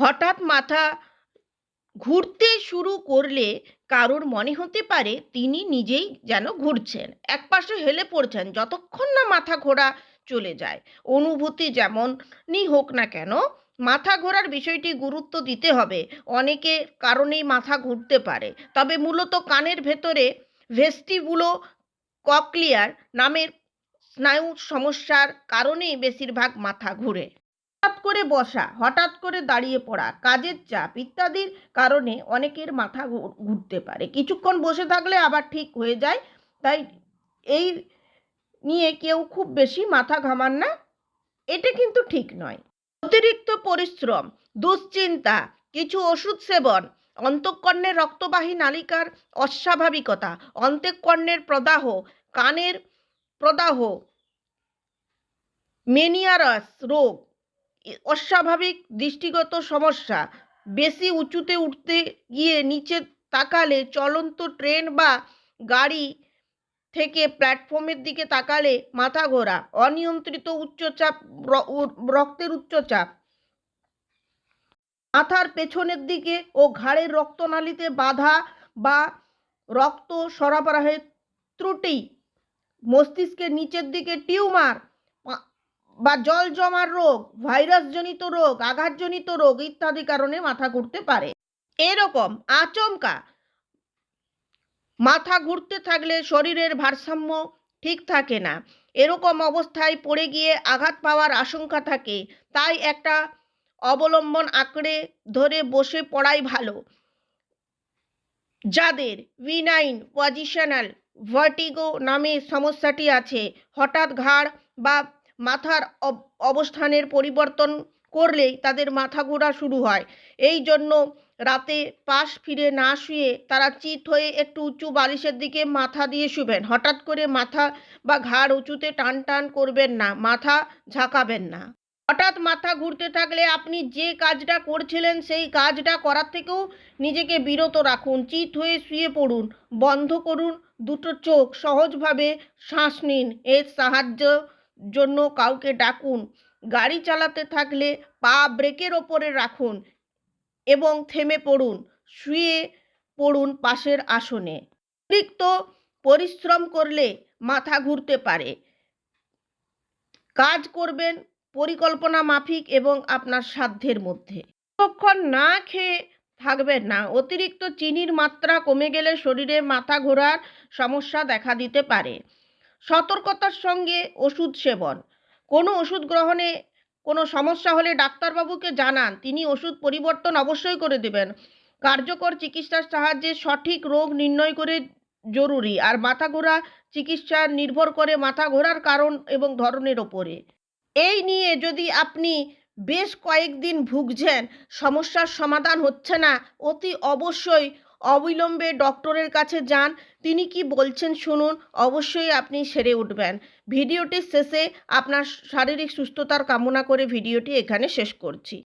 হঠাৎ মাথা ঘুরতে শুরু করলে কারোর মনে হতে পারে তিনি নিজেই যেন ঘুরছেন। একপাশে হেলে পড়ছেন, যতক্ষণ না মাথা ঘোরা চলে যায়। অনুভূতি যেমনই হোক না কেন, মাথা ঘোরার বিষয়টি গুরুত্ব দিতে হবে। অনেকে কারণেই মাথা ঘুরতে পারে। তবে মূলত কানের ভেতরে ভেস্টিবুলো ককলিয়ার নামের স্নায়ু সমস্যার কারণেই বেশিরভাগ মাথা ঘুরে। করে বসা, হঠাৎ করে দাঁড়িয়ে পড়া, কাজের চাপ ইত্যাদির কারণে অনেকের মাথা ঘুরতে পারে। কিছুক্ষণ বসে থাকলে আবার ঠিক হয়ে যায়, তাই এই নিয়ে কেউ খুব বেশি মাথা ঘামান না। এটা কিন্তু ঠিক নয়। অতিরিক্ত পরিশ্রম, দুশ্চিন্তা, কিছু ওষুধ সেবন, অন্তঃকর্ণের রক্তবাহী নালিকার অস্বাভাবিকতা অন্তঃকর্ণের প্রদাহ, কানের প্রদাহ, মেনিয়ারাস রোগ অস্বাভাবিক দৃষ্টিগত সমস্যা। বেশি উঁচুতে উঠতে গিয়ে নিচে তাকালে চলন্ত ট্রেন বা গাড়ি থেকে প্ল্যাটফর্মের দিকে তাকালে মাথা ঘোরা, অনিয়ন্ত্রিত উচ্চচাপ রক্তের উচ্চচাপ। মাথার পেছনের দিকে ও ঘাড়ের রক্তনালীতে বাধা বা রক্ত সরবরাহের ত্রুটি, মস্তিষ্কের নিচের দিকে টিউমার বা জল জমার রোগ, ভাইরাসজনিত রোগ, আঘাতজনিত রোগ ইত্যাদি কারণে মাথা ঘুরতে পারে। এরকম আচমকা মাথা ঘুরতে থাকলে শরীরের ভারসাম্য ঠিক থাকে না। এরকম অবস্থায় পড়ে গিয়ে আঘাত পাওয়ার আশঙ্কা থাকে। তাই একটা অবলম্বন আঁকড়ে ধরে বসে পড়াই ভালো। যাদের ভিনাইন পজিশনাল ভার্টিগো নামে সমস্যাটি আছে, হঠাৎ ঘাড় বা মাথার অব- অবস্থানের পরিবর্তন করলেই তাদের মাথা ঘোরা শুরু হয়। এই জন্য রাতে পাশ ফিরে না শুয়ে তারা চিত হয়ে একটু উঁচু বালিশের দিকে মাথা দিয়ে শুবেন। হঠাৎ করে মাথা বা ঘাড় উঁচুতে টান টান করবেন না, মাথা ঝাঁকাবেন না। হঠাৎ মাথা ঘুরতে থাকলে আপনি যে কাজটা করছিলেন সেই কাজটা করার থেকেও নিজেকে বিরত রাখুন, চিত হয়ে শুয়ে পড়ুন, বন্ধ করুন, দুটো চোখ সহজভাবে শ্বাস নিন। এর সাহায্য জন্য কাউকে ডাকুন। গাড়ি চালাতে থাকলে পা ব্রেকের ওপরে রাখুন এবং থেমে পড়ুন। শুয়ে পড়ুন পাশের আসনে। অতিরিক্ত পরিশ্রম করলে মাথা ঘুরতে পারে। কাজ করবেন পরিকল্পনা মাফিক এবং আপনার সাধ্যের মধ্যে। কখন না খেয়ে থাকবেন না। অতিরিক্ত চিনির মাত্রা কমে গেলে শরীরে মাথা ঘোরার সমস্যা দেখা দিতে পারে। সতর্কতার সঙ্গে ওষুধ সেবন। কোনো ওষুধ গ্রহণে কোনো সমস্যা হলে ডাক্তারবাবুকে জানান। তিনি ওষুধ পরিবর্তন অবশ্যই করে দেবেন। কার্যকর চিকিৎসার সাহায্যে সঠিক রোগ নির্ণয় করে জরুরি আর মাথা ঘোরা চিকিৎসা নির্ভর করে মাথা ঘোরার কারণ এবং ধরনের ওপরে। এই নিয়ে যদি আপনি বেশ কয়েকদিন ভুগছেন, সমস্যার সমাধান হচ্ছে না, অতি অবশ্যই অবিলম্বে ডক্টরের কাছে যান। তিনি কি বলছেন শুনুন, অবশ্যই আপনি সেরে উঠবেন। ভিডিওটির শেষে আপনার শারীরিক সুস্থতার কামনা করে ভিডিওটি এখানে শেষ করছি।